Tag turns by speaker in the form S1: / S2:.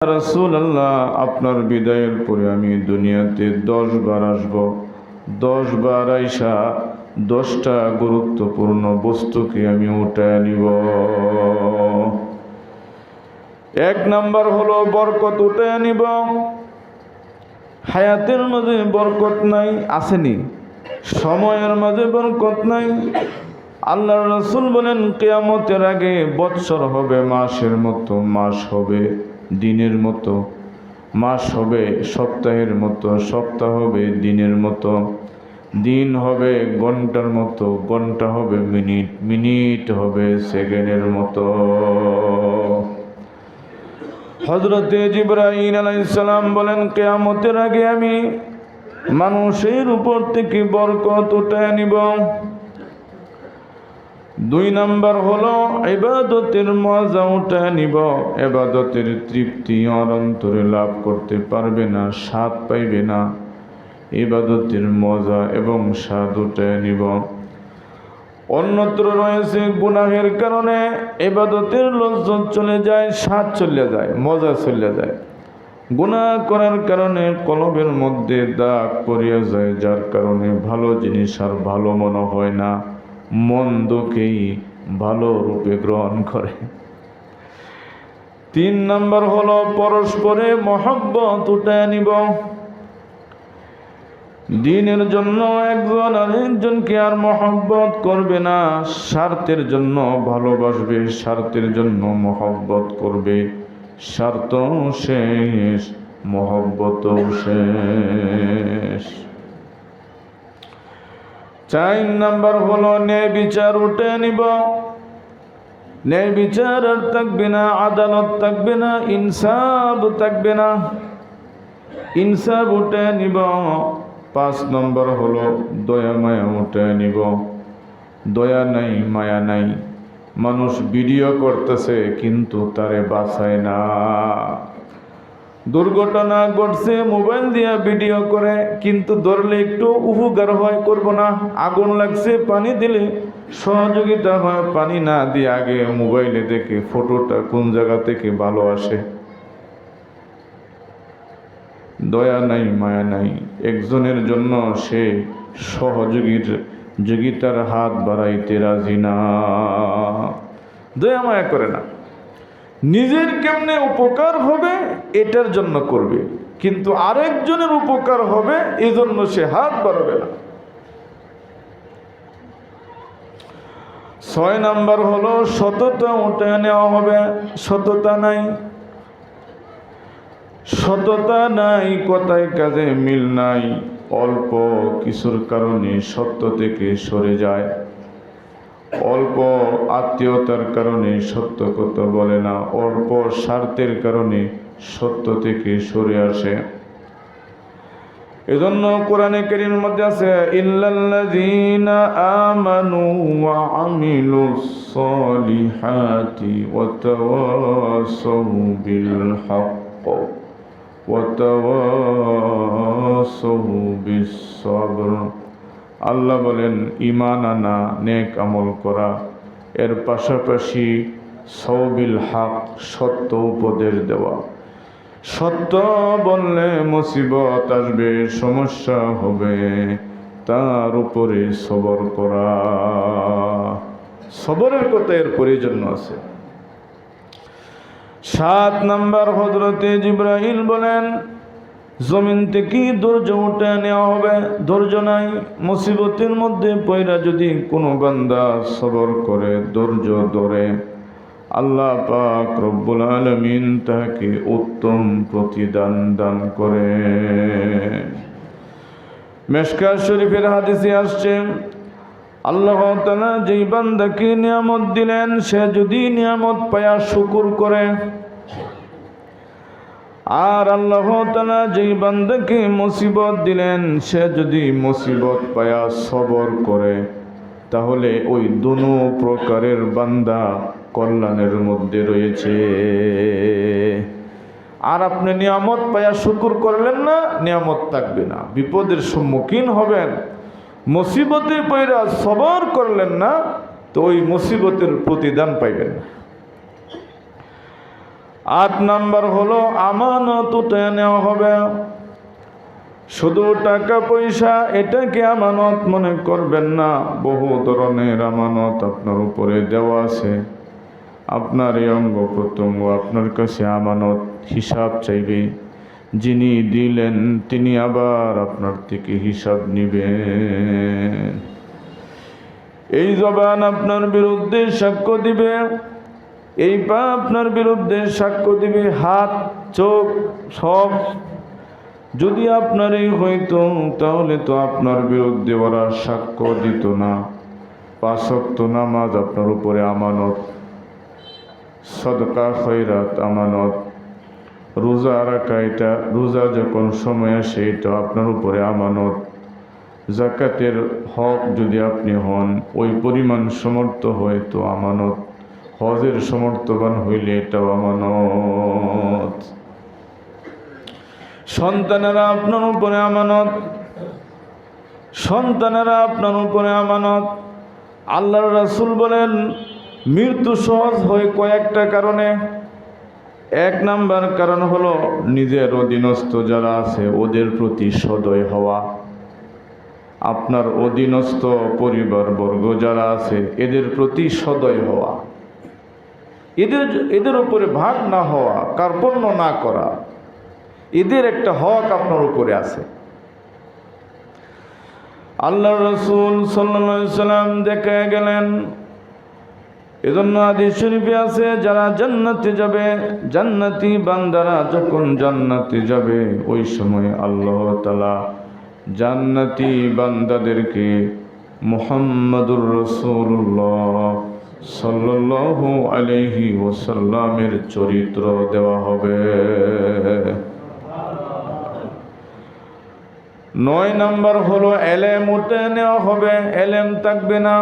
S1: রসুল আল্লাহ আপনার বিদায়ের পরে আমি দুনিয়াতে দশ বার আসব। দশ বার আইসা দশটা গুরুত্বপূর্ণ বস্তুকে আমি উঠায় নিব। এক নাম্বার হলো বরকত উঠে নিব। হায়াতের মাঝে বরকত নাই, আসেনি। সময়ের মাঝে বরকত নাই। আল্লাহ রসুল বলেন, কেয়ামতের আগে বৎসর হবে, মাসের মতো মাস হবে। দিনের মতো। মাস হবে সপ্তাহের মতো, সপ্তাহ হবে দিনের মতো। দিন হবে ঘণ্টার মতো, ঘণ্টা হবে মিনিট মিনিট হবে সেকেন্ডের মতো। হজরতে জিব্রাহিম আলাইসালাম বলেন, কেয়ামতের আগে আমি মানুষের উপর থেকে বরকত উঠায় নিব। দুই নাম্বার হলো এবাদতের মজা উঠায় নিব। এবাদতের তৃপ্তি আর অন্তরে লাভ করতে পারবে না, স্বাদ পাইবে না। এবাদতের মজা এবং স্বাদ উঠায় নিব। অন্যত্র রয়েছে গুনাহের কারণে এবাদতের লজ্জত চলে যায়, স্বাদ চলে যায়, মজা চলে যায়। গুনাহ করার কারণে কলবের মধ্যে দাগ পড়িয়া যায়, যার কারণে ভালো জিনিস আর ভালো মনে হয় না। মন্দকেই ভালো রূপে গ্রহণ করে। তিন নম্বর হলো পরস্পরে মহব্বত উঠায় নিব। দিনের জন্য একজন আরেকজনকে আর মহব্বত করবে না, স্বার্থের জন্য ভালোবাসবে, স্বার্থের জন্য মহব্বত করবে। স্বার্থ শেষ মহব্বত শেষ। চার নাম্বার হলো, ন্যায় বিচার উঠে নিব। ন্যায় বিচার আর থাকবে না, আদালত থাকবে না, ইনসাফ থাকবে না। ইনসাফ উঠে নিব। পাঁচ নম্বর হলো, দয়া, মায়া উঠে নিব। দয়া নাই, মায়া নাই। মানুষ ভিডিও করতেছে, কিন্তু তারে বাঁচায় না। দুর্ঘটনা ঘটছে, মোবাইল দিয়ে ভিডিও করে, কিন্তু ধরলে একটু উপকার হয়, করব না। আগুন লাগছে, পানি দিলে সহযোগিতা হয়, পানি না দিয়ে আগে মোবাইলে দেখে, ফটোটা কোন জায়গা থেকে ভালো আসে। দয়া নাই, মায়া নাই, একজনের জন্য সে সহযোগীর যোগিতার হাত বাড়াইতে রাজি না। দয়া মায়া করে না। নিজের কেমনে উপকার হবে এটার জন্য করবে। কিন্তু আরেকজনের উপকার হবে এই জন্য সে হাত বাড়াবে না। ছয় নাম্বার হলো, সততা উঠে নেওয়া হবে। সততা নাই। সততা নাই, কথায় কাজে মিল নাই। অল্প কিছুর কারণে সত্য থেকে সরে যায়। অল্প আত্মীয়তার কারণে সত্য কথা বলে না, অল্প স্বার্থের কারণে সত্য থেকে সরে আসে। এজন্য কোরআনে কারীর মধ্যে আছে আমানু ওয়া আমিলুস সলিহাতি ওয়া তাওয়াসাউ বিল হক্ক ওয়া তাওয়াসাউ বিস সবর আল্লাহ বলেন ইমান আনা, নেক আমল করা। এর পাশাপাশি সৌবিল হক, সত্য উপদেশ দেওয়া। সত্য বললে মুসিবত আসবে, সমস্যা হবে, তার উপরে সবর করা। সবরের কথা এর প্রয়োজন আছে। সাত নম্বর হজরতে জিব্রাহিল বলেন জমিন থেকে ধৈর্য উঠে নেওয়া হবে। ধৈর্য নাই, মুসিবতের মধ্যে পয়রা যদি কোনো বান্দা সবর করে, ধৈর্য ধরে, আল্লাহ পাক রব্বুল আলমিন তাকে উত্তম প্রতিদান দান করে। মেশকা শরীফের হাদিসে আসছে, আল্লাহ তালা যেই বান্দাকে নিয়ামত দিলেন, সে যদি নিয়ামত পায়া শুকুর করে আর আল্লাহ তালা যেই বান্দাকে মুসিবত দিলেন, সে যদি মুসিবত পায়া সবর করে, তাহলে ওই দুনো প্রকারের বান্দা কল্যাণের মধ্যে রয়েছে। আর আপনি নিয়ামত পায়া শুকুর করলেন না, নিয়ামত থাকবে না, বিপদের সম্মুখীন হবেন। মুসিবতে পয়রা সবর করলেন না, তো ওই মুসিবতের প্রতিদান পাইবেন না। আট নাম্বার হলো আমানত উঠে নেওয়া হবে। শুধু টাকা পয়সা, এটাকে আমানত মনে করবেন না। বহু ধরনের আমানত আপনার উপরে দেওয়া আছে। আপনার এই অঙ্গ প্রত্যঙ্গ আপনার কাছে আমানত হিসাব চাইবে। যিনি দিলেন, তিনি আবার আপনার থেকে হিসাব নিবেন এই জবান আপনার বিরুদ্ধে সাক্ষ্য দিবে। এই পা আপনার বিরুদ্ধে সাক্ষ্য দিবে, হাত, চোখ, সব। যদি আপনার এই হইতো, তাহলে তো আপনার বিরুদ্ধে ওরা সাক্ষ্য দিত না। পাশক্ত নামাজ আপনার উপরে আমানত, সদকা খৈরাত আমানত। রোজা রাখা এটা, রোজা যখন সময় আসে, এটা আপনার উপরে আমানত। জাকাতের হক যদি আপনি হন, ওই পরিমাণ সমর্থ হয় তো আমানত। হজের সমর্থবান হইলে এটাও আমানত। সন্তানেরা আপনার উপরে আমানত। সন্তানেরা আপনার উপরে আমানত। আল্লাহর রাসূল বলেন, মৃত্যু সহজ হয় কয়েকটা কারণে। এক নাম্বার কারণ হলো নিজের অধীনস্থ যারা আছে, ওদের প্রতি সদয় হওয়া। আপনার অধীনস্থ পরিবারবর্গ যারা আছে, এদের প্রতি সদয় হওয়া। এদের এদের উপরে ভাগ না হওয়া, কার্পণ্য না করা, এদের একটা হক আপনার উপরে আছে। আল্লাহ রসুল সাল্লাম দেখে গেলেন, এজন্য আদি শরীফে আছে, যারা জান্নাতে যাবে, জান্নাতি বান্দারা যখন জান্নাতে যাবে, ওই সময় আল্লাহ তালা জান্নাতি বান্দাদেরকে মুহাম্মাদুর রসুল্লাহ সাল্লাল্লাহু আলাইহি ওসাল্লামের চরিত্র দেওয়া হবে। নয় নাম্বার হলো, এলেম উঠে নেওয়া হবে, এলেম থাকবে না।